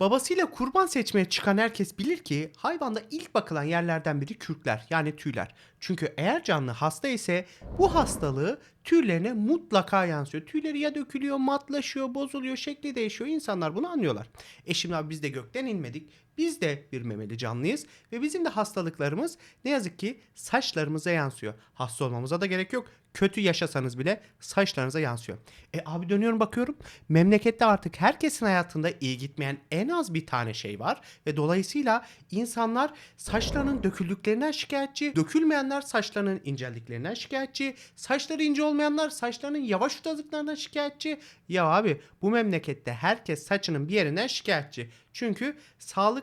Babasıyla kurban seçmeye çıkan herkes bilir ki hayvanda ilk bakılan yerlerden biri kürkler yani tüyler. Çünkü eğer canlı hasta ise bu hastalığı tüylerine mutlaka yansıyor. Tüyleri ya dökülüyor, matlaşıyor, bozuluyor, şekli değişiyor. İnsanlar bunu anlıyorlar. E şimdi abi biz de gökten inmedik. Biz de bir memeli canlıyız ve bizim de hastalıklarımız ne yazık ki saçlarımıza yansıyor. Hasta olmamıza da gerek yok. Kötü yaşasanız bile saçlarınıza yansıyor. E abi dönüyorum bakıyorum. Memlekette artık herkesin hayatında iyi gitmeyen en az bir tane şey var ve dolayısıyla insanlar saçlarının döküldüklerinden şikayetçi, dökülmeyenler saçlarının inceldiklerinden şikayetçi, saçları ince olmayanlar saçlarının yavaş uzadıklarından şikayetçi. Ya abi bu memlekette herkes saçının bir yerinden şikayetçi. Çünkü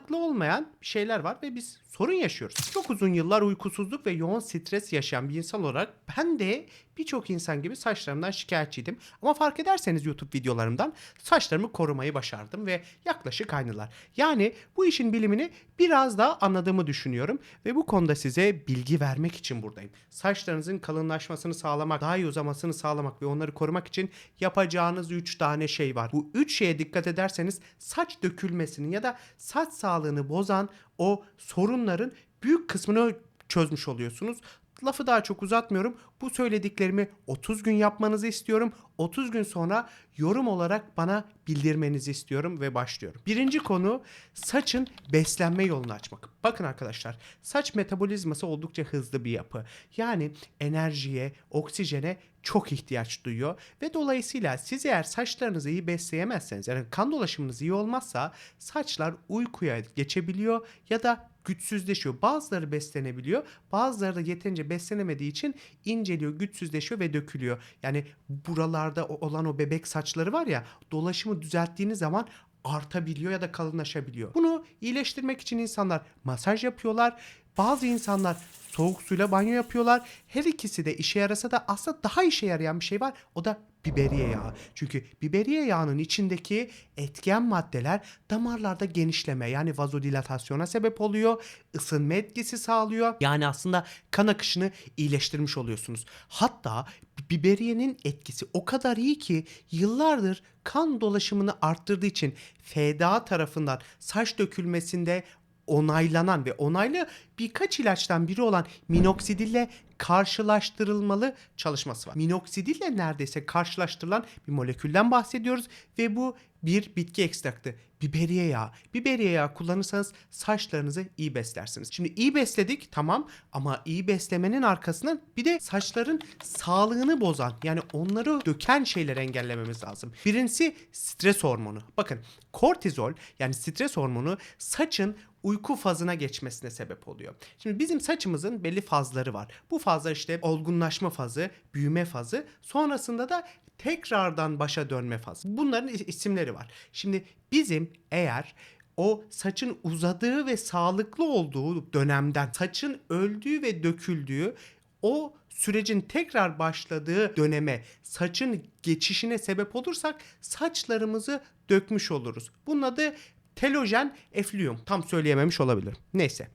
sağlıklı olmayan şeyler var ve biz sorun yaşıyoruz. Çok uzun yıllar uykusuzluk ve yoğun stres yaşayan bir insan olarak ben de birçok insan gibi saçlarımdan şikayetçiydim. Ama fark ederseniz YouTube videolarımdan saçlarımı korumayı başardım ve yaklaşık aynılar. Yani bu işin bilimini biraz daha anladığımı düşünüyorum ve bu konuda size bilgi vermek için buradayım. Saçlarınızın kalınlaşmasını sağlamak, daha iyi uzamasını sağlamak ve onları korumak için yapacağınız 3 tane şey var. Bu 3 şeye dikkat ederseniz saç dökülmesinin ya da saç sağlığını bozan o sorunların büyük kısmını çözmüş oluyorsunuz. Lafı daha çok uzatmıyorum. Bu söylediklerimi 30 gün yapmanızı istiyorum. 30 gün sonra yorum olarak bana bildirmenizi istiyorum ve başlıyorum. Birinci konu saçın beslenme yolunu açmak. Bakın arkadaşlar saç metabolizması oldukça hızlı bir yapı. Yani enerjiye, oksijene çok ihtiyaç duyuyor ve dolayısıyla siz eğer saçlarınızı iyi besleyemezseniz yani kan dolaşımınız iyi olmazsa saçlar uykuya geçebiliyor ya da güçsüzleşiyor. Bazıları beslenebiliyor. Bazıları da yeterince beslenemediği için inceliyor, güçsüzleşiyor ve dökülüyor. Yani buralarda olan o bebek saçları var ya dolaşımı düzelttiğiniz zaman artabiliyor ya da kalınlaşabiliyor. Bunu iyileştirmek için insanlar masaj yapıyorlar. Bazı insanlar soğuk suyla banyo yapıyorlar. Her ikisi de işe yarasa da aslında daha işe yarayan bir şey var. O da biberiye yağı. Çünkü biberiye yağının içindeki etken maddeler damarlarda genişleme yani vazodilatasyona sebep oluyor. ısınma etkisi sağlıyor. Yani aslında kan akışını iyileştirmiş oluyorsunuz. Hatta biberiyenin etkisi o kadar iyi ki yıllardır kan dolaşımını arttırdığı için FDA tarafından saç dökülmesinde onaylanan ve onaylı birkaç ilaçtan biri olan minoksidille karşılaştırılmalı çalışması var. Minoksidille neredeyse karşılaştırılan bir molekülden bahsediyoruz ve bu bir bitki ekstraktı. Biberiye yağı. Biberiye yağı kullanırsanız saçlarınızı iyi beslersiniz. Şimdi iyi besledik tamam ama iyi beslemenin arkasından bir de saçların sağlığını bozan yani onları döken şeyleri engellememiz lazım. Birincisi stres hormonu. Bakın kortizol yani stres hormonu saçın uyku fazına geçmesine sebep oluyor. Şimdi bizim saçımızın belli fazları var. Bu fazlar işte olgunlaşma fazı, büyüme fazı, sonrasında da tekrardan başa dönme fazı. Bunların is- isimleri var. Şimdi bizim eğer o saçın uzadığı ve sağlıklı olduğu dönemden saçın öldüğü ve döküldüğü o sürecin tekrar başladığı döneme saçın geçişine sebep olursak saçlarımızı dökmüş oluruz. Bunun adı telojen eflüyum. Tam söyleyememiş olabilirim. Neyse.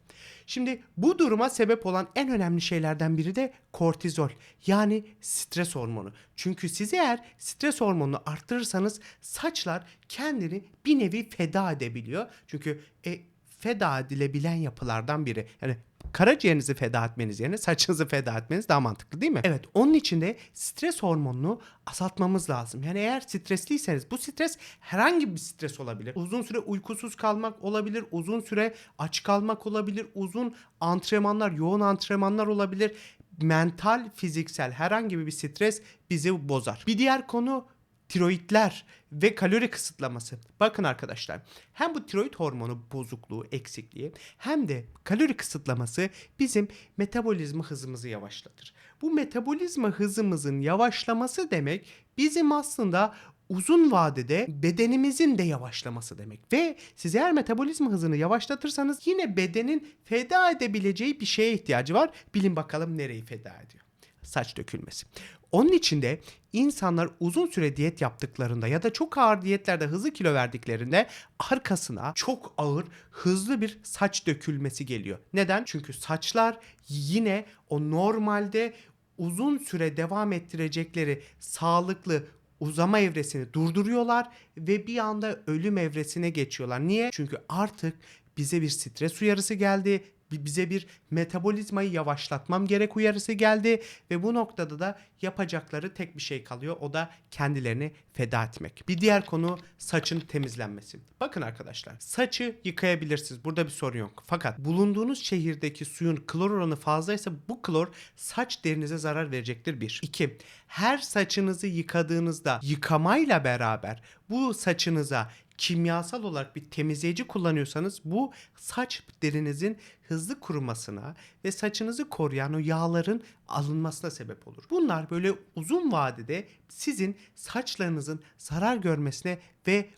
Şimdi bu duruma sebep olan en önemli şeylerden biri de kortizol yani stres hormonu. Çünkü siz eğer stres hormonunu arttırırsanız saçlar kendini bir nevi feda edebiliyor. Çünkü e, feda edilebilen yapılardan biri. Yani karaciğerinizi feda etmeniz yerine saçınızı feda etmeniz daha mantıklı değil mi? Evet onun için de stres hormonunu azaltmamız lazım. Yani eğer stresliyseniz bu stres herhangi bir stres olabilir. Uzun süre uykusuz kalmak olabilir. Uzun süre aç kalmak olabilir. Uzun antrenmanlar, yoğun antrenmanlar olabilir. Mental, fiziksel herhangi bir stres bizi bozar. Bir diğer konu tiroidler ve kalori kısıtlaması. Bakın arkadaşlar hem bu tiroid hormonu bozukluğu, eksikliği hem de kalori kısıtlaması bizim metabolizma hızımızı yavaşlatır. Bu metabolizma hızımızın yavaşlaması demek bizim aslında uzun vadede bedenimizin de yavaşlaması demek. Ve siz eğer metabolizma hızını yavaşlatırsanız yine bedenin feda edebileceği bir şeye ihtiyacı var. Bilin bakalım nereyi feda ediyor saç dökülmesi. Onun için de insanlar uzun süre diyet yaptıklarında ya da çok ağır diyetlerde hızlı kilo verdiklerinde arkasına çok ağır hızlı bir saç dökülmesi geliyor. Neden? Çünkü saçlar yine o normalde uzun süre devam ettirecekleri sağlıklı uzama evresini durduruyorlar ve bir anda ölüm evresine geçiyorlar. Niye? Çünkü artık bize bir stres uyarısı geldi. Bi- Bize bir metabolizmayı yavaşlatmam gerek uyarısı geldi ve bu noktada da yapacakları tek bir şey kalıyor. O da kendilerini feda etmek. Bir diğer konu saçın temizlenmesi. Bakın arkadaşlar saçı yıkayabilirsiniz. Burada bir sorun yok. Fakat bulunduğunuz şehirdeki suyun klor oranı fazlaysa bu klor saç derinize zarar verecektir bir. İki, her saçınızı yıkadığınızda yıkamayla beraber bu saçınıza kimyasal olarak bir temizleyici kullanıyorsanız bu saç derinizin hızlı kurumasına ve saçınızı koruyan o yağların alınmasına sebep olur. Bunlar böyle uzun vadede sizin saçlarınızın zarar görmesine ve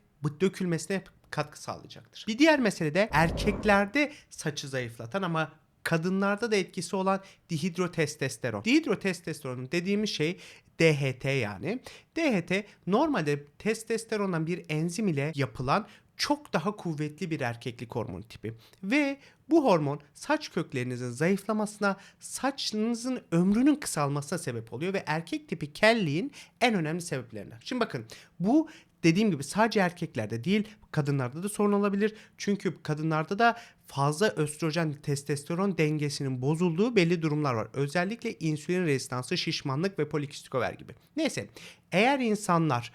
dökülmesine katkı sağlayacaktır. Bir diğer mesele de erkeklerde saçı zayıflatan ama kadınlarda da etkisi olan dihidrotestosteron. Dihidrotestosteron dediğimiz şey DHT yani. DHT normalde testosterondan bir enzim ile yapılan çok daha kuvvetli bir erkeklik hormonu tipi. Ve bu hormon saç köklerinizin zayıflamasına, saçınızın ömrünün kısalmasına sebep oluyor ve erkek tipi kelliğin en önemli sebeplerinden. Şimdi bakın bu dediğim gibi sadece erkeklerde değil kadınlarda da sorun olabilir. Çünkü kadınlarda da fazla östrojen testosteron dengesinin bozulduğu belli durumlar var. Özellikle insülin rezistansı, şişmanlık ve polikistik over gibi. Neyse eğer insanlar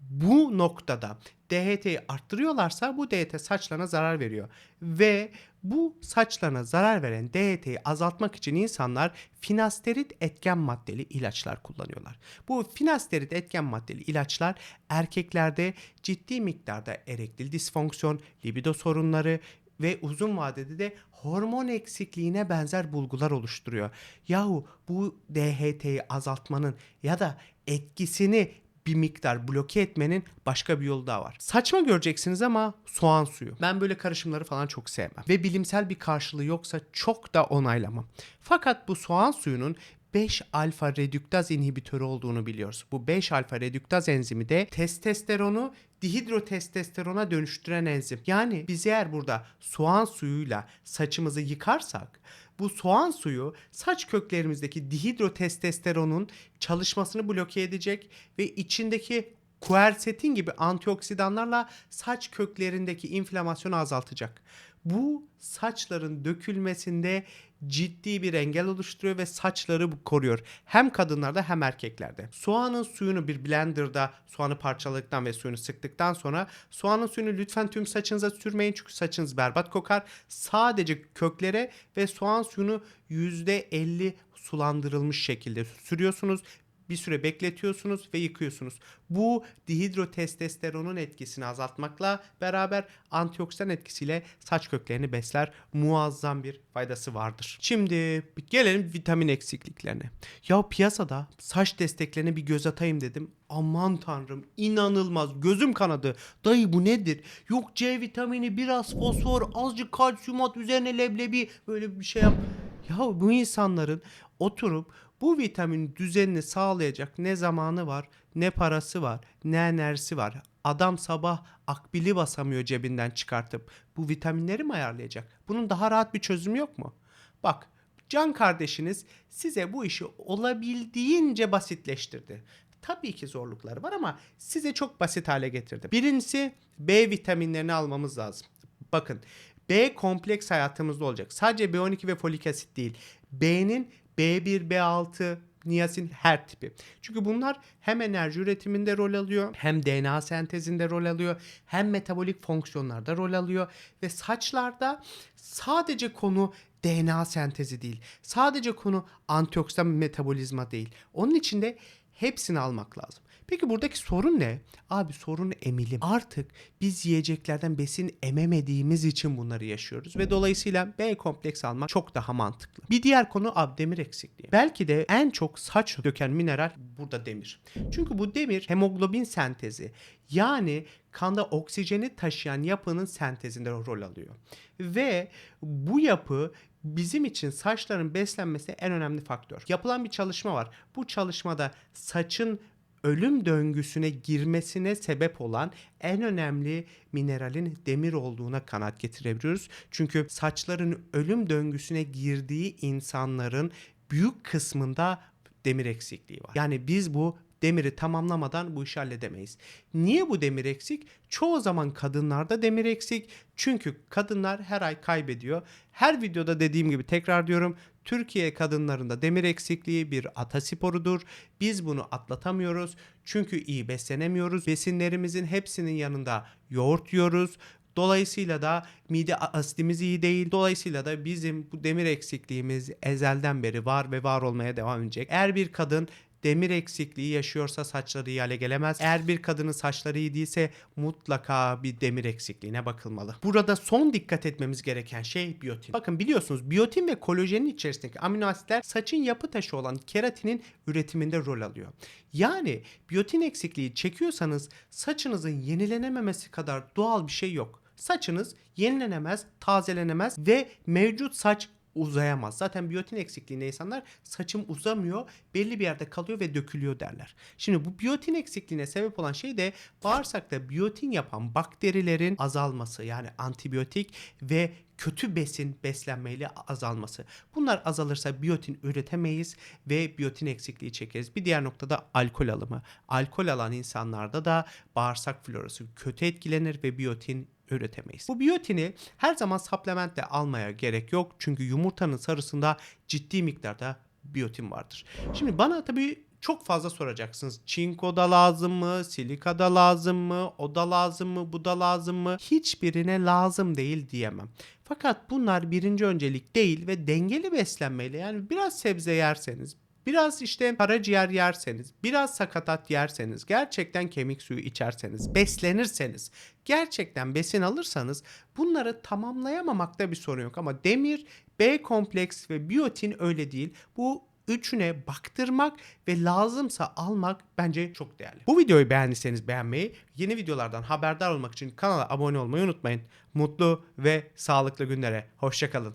bu noktada DHT'yi arttırıyorlarsa bu DHT saçlarına zarar veriyor. Ve bu saçlarına zarar veren DHT'yi azaltmak için insanlar finasterit etken maddeli ilaçlar kullanıyorlar. Bu finasterit etken maddeli ilaçlar erkeklerde ciddi miktarda erektil disfonksiyon, libido sorunları ve uzun vadede de hormon eksikliğine benzer bulgular oluşturuyor. Yahu bu DHT'yi azaltmanın ya da etkisini bir miktar bloke etmenin başka bir yolu daha var. Saçma göreceksiniz ama soğan suyu. Ben böyle karışımları falan çok sevmem. Ve bilimsel bir karşılığı yoksa çok da onaylamam. Fakat bu soğan suyunun 5 alfa redüktaz inhibitörü olduğunu biliyoruz. Bu 5 alfa redüktaz enzimi de testosteronu dihidrotestosterona dönüştüren enzim. Yani biz eğer burada soğan suyuyla saçımızı yıkarsak bu soğan suyu saç köklerimizdeki dihidrotestosteronun çalışmasını bloke edecek ve içindeki kuersetin gibi antioksidanlarla saç köklerindeki inflamasyonu azaltacak. Bu saçların dökülmesinde ciddi bir engel oluşturuyor ve saçları koruyor. Hem kadınlarda hem erkeklerde. Soğanın suyunu bir blenderda soğanı parçaladıktan ve suyunu sıktıktan sonra soğanın suyunu lütfen tüm saçınıza sürmeyin çünkü saçınız berbat kokar. Sadece köklere ve soğan suyunu %50 sulandırılmış şekilde sürüyorsunuz bir süre bekletiyorsunuz ve yıkıyorsunuz. Bu dihidrotestosteronun etkisini azaltmakla beraber antioksidan etkisiyle saç köklerini besler. Muazzam bir faydası vardır. Şimdi gelelim vitamin eksikliklerine. Ya piyasada saç desteklerine bir göz atayım dedim. Aman tanrım inanılmaz gözüm kanadı. Dayı bu nedir? Yok C vitamini biraz fosfor azıcık kalsiyumat üzerine leblebi böyle bir şey yap. Ya bu insanların oturup bu vitamin düzenini sağlayacak ne zamanı var, ne parası var, ne enerjisi var. Adam sabah akbili basamıyor cebinden çıkartıp bu vitaminleri mi ayarlayacak? Bunun daha rahat bir çözümü yok mu? Bak can kardeşiniz size bu işi olabildiğince basitleştirdi. Tabii ki zorlukları var ama size çok basit hale getirdi. Birincisi B vitaminlerini almamız lazım. Bakın B kompleks hayatımızda olacak. Sadece B12 ve folik asit değil. B'nin B1, B6, niyasin her tipi. Çünkü bunlar hem enerji üretiminde rol alıyor, hem DNA sentezinde rol alıyor, hem metabolik fonksiyonlarda rol alıyor ve saçlarda sadece konu DNA sentezi değil. Sadece konu antioksidan metabolizma değil. Onun için de hepsini almak lazım. Peki buradaki sorun ne? Abi sorun emilim. Artık biz yiyeceklerden besin ememediğimiz için bunları yaşıyoruz ve dolayısıyla B kompleks almak çok daha mantıklı. Bir diğer konu abi demir eksikliği. Belki de en çok saç döken mineral burada demir. Çünkü bu demir hemoglobin sentezi yani kanda oksijeni taşıyan yapının sentezinde rol alıyor. Ve bu yapı bizim için saçların beslenmesi en önemli faktör. Yapılan bir çalışma var. Bu çalışmada saçın ölüm döngüsüne girmesine sebep olan en önemli mineralin demir olduğuna kanaat getirebiliyoruz. Çünkü saçların ölüm döngüsüne girdiği insanların büyük kısmında demir eksikliği var. Yani biz bu demiri tamamlamadan bu işi halledemeyiz. Niye bu demir eksik? Çoğu zaman kadınlarda demir eksik. Çünkü kadınlar her ay kaybediyor. Her videoda dediğim gibi tekrar diyorum. Türkiye kadınlarında demir eksikliği bir atasporudur. Biz bunu atlatamıyoruz. Çünkü iyi beslenemiyoruz. Besinlerimizin hepsinin yanında yoğurt yiyoruz. Dolayısıyla da mide asidimiz iyi değil. Dolayısıyla da bizim bu demir eksikliğimiz ezelden beri var ve var olmaya devam edecek. Eğer bir kadın demir eksikliği yaşıyorsa saçları iyi hale gelemez. Eğer bir kadının saçları iyi değilse mutlaka bir demir eksikliğine bakılmalı. Burada son dikkat etmemiz gereken şey biyotin. Bakın biliyorsunuz biyotin ve kolajenin içerisindeki amino asitler saçın yapı taşı olan keratinin üretiminde rol alıyor. Yani biyotin eksikliği çekiyorsanız saçınızın yenilenememesi kadar doğal bir şey yok. Saçınız yenilenemez, tazelenemez ve mevcut saç uzayamaz. Zaten biyotin eksikliğinde insanlar saçım uzamıyor, belli bir yerde kalıyor ve dökülüyor derler. Şimdi bu biyotin eksikliğine sebep olan şey de bağırsakta biyotin yapan bakterilerin azalması yani antibiyotik ve kötü besin beslenmeyle azalması. Bunlar azalırsa biyotin üretemeyiz ve biyotin eksikliği çekeriz. Bir diğer noktada alkol alımı. Alkol alan insanlarda da bağırsak florası kötü etkilenir ve biyotin üretemeyiz. Bu biyotini her zaman supplementle almaya gerek yok. Çünkü yumurtanın sarısında ciddi miktarda biyotin vardır. Şimdi bana tabii çok fazla soracaksınız. Çinko da lazım mı? Silika da lazım mı? O da lazım mı? Bu da lazım mı? Hiçbirine lazım değil diyemem. Fakat bunlar birinci öncelik değil ve dengeli beslenmeyle yani biraz sebze yerseniz, Biraz işte karaciğer yerseniz, biraz sakatat yerseniz, gerçekten kemik suyu içerseniz, beslenirseniz, gerçekten besin alırsanız bunları tamamlayamamakta bir sorun yok. Ama demir, B kompleks ve biyotin öyle değil. Bu üçüne baktırmak ve lazımsa almak bence çok değerli. Bu videoyu beğendiyseniz beğenmeyi, yeni videolardan haberdar olmak için kanala abone olmayı unutmayın. Mutlu ve sağlıklı günlere. Hoşçakalın.